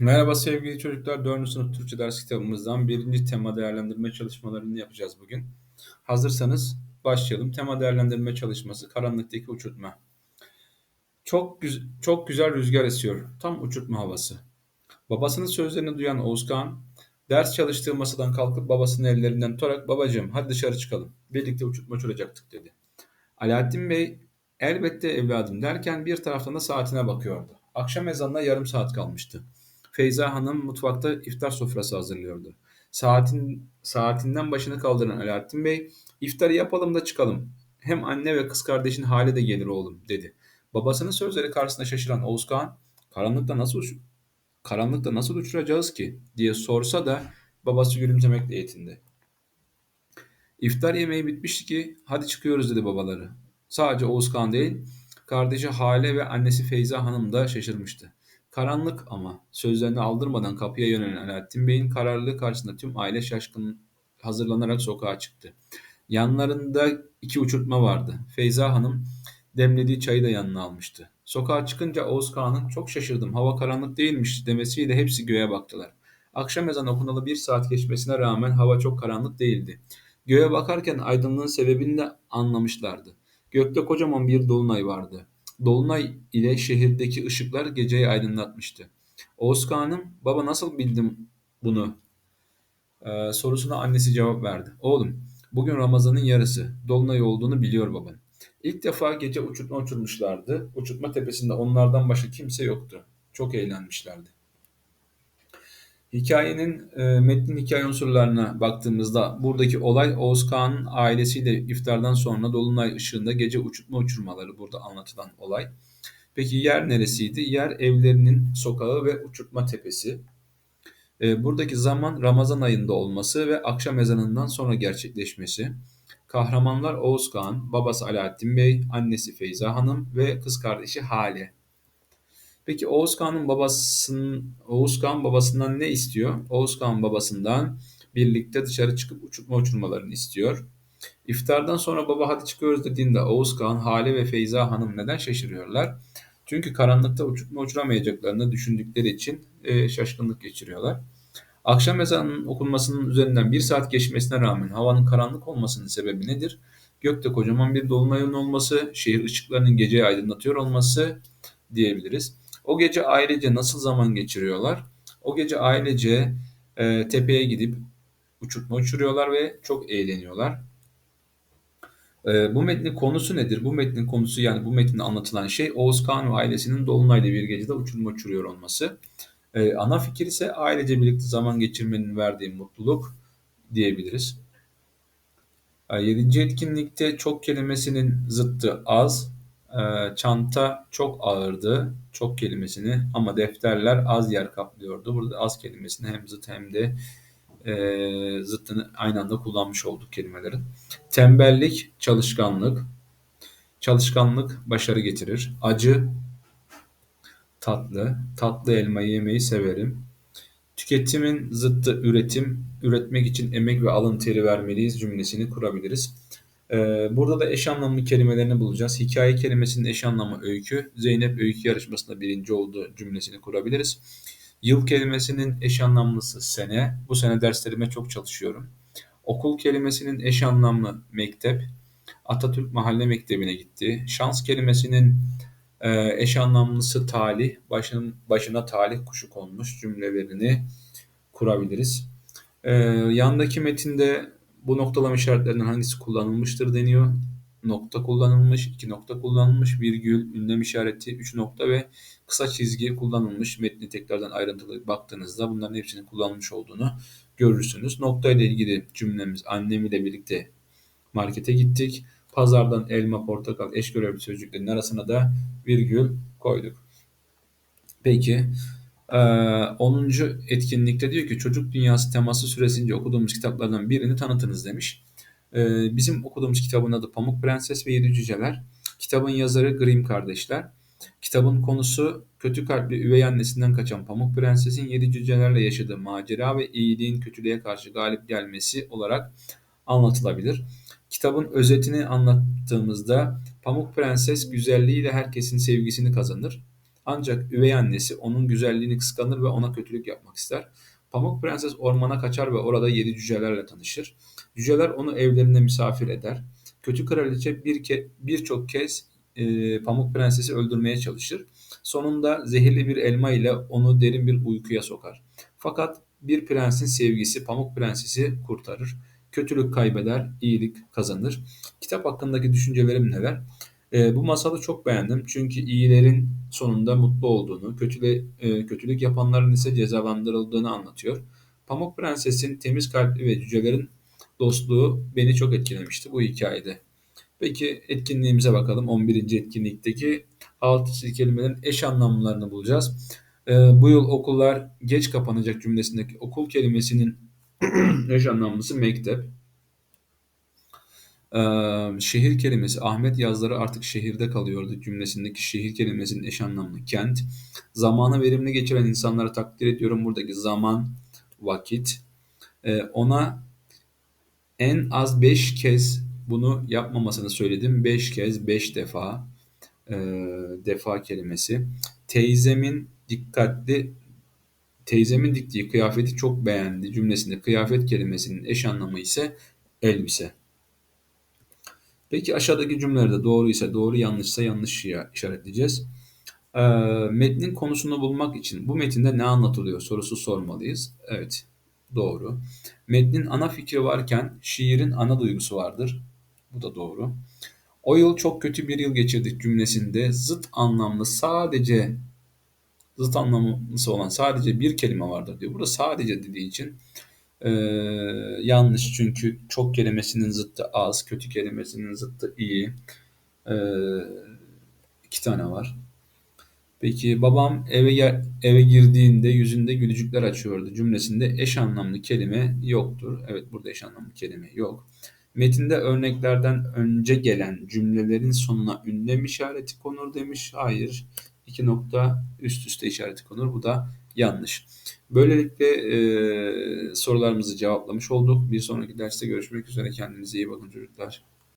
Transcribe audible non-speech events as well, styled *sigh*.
Merhaba sevgili çocuklar. 4. sınıf Türkçe ders kitabımızdan birinci tema değerlendirme çalışmalarını yapacağız bugün. Hazırsanız başlayalım. Tema değerlendirme çalışması karanlıktaki uçurtma. Çok, güz çok güzel rüzgar esiyor. Tam uçurtma havası. Babasının sözlerini duyan Oğuzkan ders çalıştığı masadan kalkıp babasının ellerinden tutarak babacığım hadi dışarı çıkalım. Birlikte uçurtma uçuracaktık dedi. Alaaddin Bey elbette evladım derken bir taraftan da saatine bakıyordu. Akşam ezanına yarım saat kalmıştı. Feyza Hanım mutfakta iftar sofrası hazırlıyordu. Saatin, saatinden başını kaldıran Alaaddin Bey, iftarı yapalım da çıkalım. Hem anne ve kız kardeşin hali de gelir oğlum dedi. Babasının sözleri karşısında şaşıran Oğuz Kağan, karanlıkta nasıl karanlıkta nasıl uçuracağız ki diye sorsa da babası gülümsemekle yetindi. İftar yemeği bitmişti ki hadi çıkıyoruz dedi babaları. Sadece Oğuz Kağan değil, kardeşi Hale ve annesi Feyza Hanım da şaşırmıştı. Karanlık ama sözlerini aldırmadan kapıya yönelen Alaaddin Bey'in kararlılığı karşısında tüm aile şaşkın hazırlanarak sokağa çıktı. Yanlarında iki uçurtma vardı. Feyza Hanım demlediği çayı da yanına almıştı. Sokağa çıkınca Oğuz Kağan'ın çok şaşırdım hava karanlık değilmiş demesiyle hepsi göğe baktılar. Akşam ezanı okunalı bir saat geçmesine rağmen hava çok karanlık değildi. Göğe bakarken aydınlığın sebebini de anlamışlardı. Gökte kocaman bir dolunay vardı. Dolunay ile şehirdeki ışıklar geceyi aydınlatmıştı. Oğuz Kağan'ım, baba nasıl bildim bunu? Ee, sorusuna annesi cevap verdi. Oğlum, bugün Ramazan'ın yarısı. Dolunay olduğunu biliyor baban. İlk defa gece uçurtma uçurmuşlardı. Uçurtma tepesinde onlardan başka kimse yoktu. Çok eğlenmişlerdi. Hikayenin e, metnin hikaye unsurlarına baktığımızda buradaki olay Oğuz Kağan'ın ailesiyle iftardan sonra Dolunay ışığında gece uçurtma uçurmaları burada anlatılan olay. Peki yer neresiydi? Yer evlerinin sokağı ve uçurtma tepesi. E, buradaki zaman Ramazan ayında olması ve akşam ezanından sonra gerçekleşmesi. Kahramanlar Oğuz Kağan, babası Alaaddin Bey, annesi Feyza Hanım ve kız kardeşi Hale. Peki Oğuz Kağan'ın babasının Oğuz Kağan babasından ne istiyor? Oğuz Kağan babasından birlikte dışarı çıkıp uçurtma uçurmalarını istiyor. İftardan sonra baba hadi çıkıyoruz dediğinde Oğuz Kağan, Hale ve Feyza Hanım neden şaşırıyorlar? Çünkü karanlıkta uçurtma uçuramayacaklarını düşündükleri için e, şaşkınlık geçiriyorlar. Akşam ezanının okunmasının üzerinden bir saat geçmesine rağmen havanın karanlık olmasının sebebi nedir? Gökte kocaman bir dolunayın olması, şehir ışıklarının geceyi aydınlatıyor olması diyebiliriz. O gece ailece nasıl zaman geçiriyorlar? O gece ailece e, tepeye gidip uçurtma uçuruyorlar ve çok eğleniyorlar. E, bu metnin konusu nedir? Bu metnin konusu yani bu metinde anlatılan şey Oğuz Kağan ve ailesinin Dolunay'da bir gecede uçurma uçuruyor olması. E, ana fikir ise ailece birlikte zaman geçirmenin verdiği mutluluk diyebiliriz. E, yedinci etkinlikte çok kelimesinin zıttı az, e, çanta çok ağırdı, çok kelimesini ama defterler az yer kaplıyordu. Burada az kelimesini hem zıt hem de e, zıttını aynı anda kullanmış olduk kelimelerin. Tembellik, çalışkanlık. Çalışkanlık başarı getirir. Acı, tatlı. Tatlı elmayı yemeyi severim. Tüketimin zıttı üretim. Üretmek için emek ve alın teri vermeliyiz cümlesini kurabiliriz. Ee, burada da eş anlamlı kelimelerini bulacağız. Hikaye kelimesinin eş anlamı öykü. Zeynep öykü yarışmasında birinci olduğu cümlesini kurabiliriz. Yıl kelimesinin eş anlamlısı sene. Bu sene derslerime çok çalışıyorum. Okul kelimesinin eş anlamlı mektep. Atatürk Mahalle Mektebi'ne gitti. Şans kelimesinin e, eş anlamlısı talih. Başın, başına talih kuşu konmuş cümlelerini kurabiliriz. E, yandaki metinde bu noktalama işaretlerinden hangisi kullanılmıştır deniyor. Nokta kullanılmış, iki nokta kullanılmış, virgül, ünlem işareti, üç nokta ve kısa çizgi kullanılmış. Metni tekrardan ayrıntılı baktığınızda bunların hepsinin kullanılmış olduğunu görürsünüz. Nokta ile ilgili cümlemiz annem ile birlikte markete gittik. Pazardan elma, portakal, eş görevli sözcüklerin arasına da virgül koyduk. Peki 10. etkinlikte diyor ki çocuk dünyası teması süresince okuduğumuz kitaplardan birini tanıtınız demiş. Bizim okuduğumuz kitabın adı Pamuk Prenses ve Yedi Cüceler. Kitabın yazarı Grimm kardeşler. Kitabın konusu kötü kalpli üvey annesinden kaçan Pamuk Prenses'in yedi cücelerle yaşadığı macera ve iyiliğin kötülüğe karşı galip gelmesi olarak anlatılabilir. Kitabın özetini anlattığımızda Pamuk Prenses güzelliğiyle herkesin sevgisini kazanır. Ancak üvey annesi onun güzelliğini kıskanır ve ona kötülük yapmak ister. Pamuk Prenses ormana kaçar ve orada yedi cücelerle tanışır. Cüceler onu evlerinde misafir eder. Kötü kraliçe bir ke birçok kez e, Pamuk Prenses'i öldürmeye çalışır. Sonunda zehirli bir elma ile onu derin bir uykuya sokar. Fakat bir prensin sevgisi Pamuk Prenses'i kurtarır. Kötülük kaybeder, iyilik kazanır. Kitap hakkındaki düşüncelerim neler? E, bu masalı çok beğendim çünkü iyilerin sonunda mutlu olduğunu, kötüle, e, kötülük yapanların ise cezalandırıldığını anlatıyor. Pamuk Prenses'in temiz kalpli ve cücelerin dostluğu beni çok etkilemişti bu hikayede. Peki etkinliğimize bakalım. 11. etkinlikteki alt çizili kelimelerin eş anlamlarını bulacağız. Ee, bu yıl okullar geç kapanacak cümlesindeki okul kelimesinin *clears throat* eş anlamlısı mektep. Şehir kelimesi Ahmet yazları artık şehirde kalıyordu cümlesindeki şehir kelimesinin eş anlamlı kent. Zamanı verimli geçiren insanları takdir ediyorum. Buradaki zaman, vakit. Ee, ona en az 5 kez bunu yapmamasını söyledim. 5 kez, 5 defa e, defa kelimesi. Teyzemin dikkatli teyzemin diktiği kıyafeti çok beğendi cümlesinde kıyafet kelimesinin eş anlamı ise elbise. Peki aşağıdaki cümlelerde doğru ise doğru yanlışsa yanlış işaretleyeceğiz. E, metnin konusunu bulmak için bu metinde ne anlatılıyor sorusu sormalıyız. Evet doğru. Metnin ana fikri varken şiirin ana duygusu vardır. Bu da doğru. O yıl çok kötü bir yıl geçirdik cümlesinde zıt anlamlı sadece zıt anlamlısı olan sadece bir kelime vardır diyor. Burada sadece dediği için e, yanlış çünkü çok kelimesinin zıttı az, kötü kelimesinin zıttı iyi. E, iki tane var. Peki babam eve eve girdiğinde yüzünde gülücükler açıyordu cümlesinde eş anlamlı kelime yoktur. Evet burada eş anlamlı kelime yok. Metinde örneklerden önce gelen cümlelerin sonuna ünlem işareti konur demiş. Hayır. İki nokta üst üste işareti konur. Bu da yanlış. Böylelikle e, sorularımızı cevaplamış olduk. Bir sonraki derste görüşmek üzere. Kendinize iyi bakın çocuklar.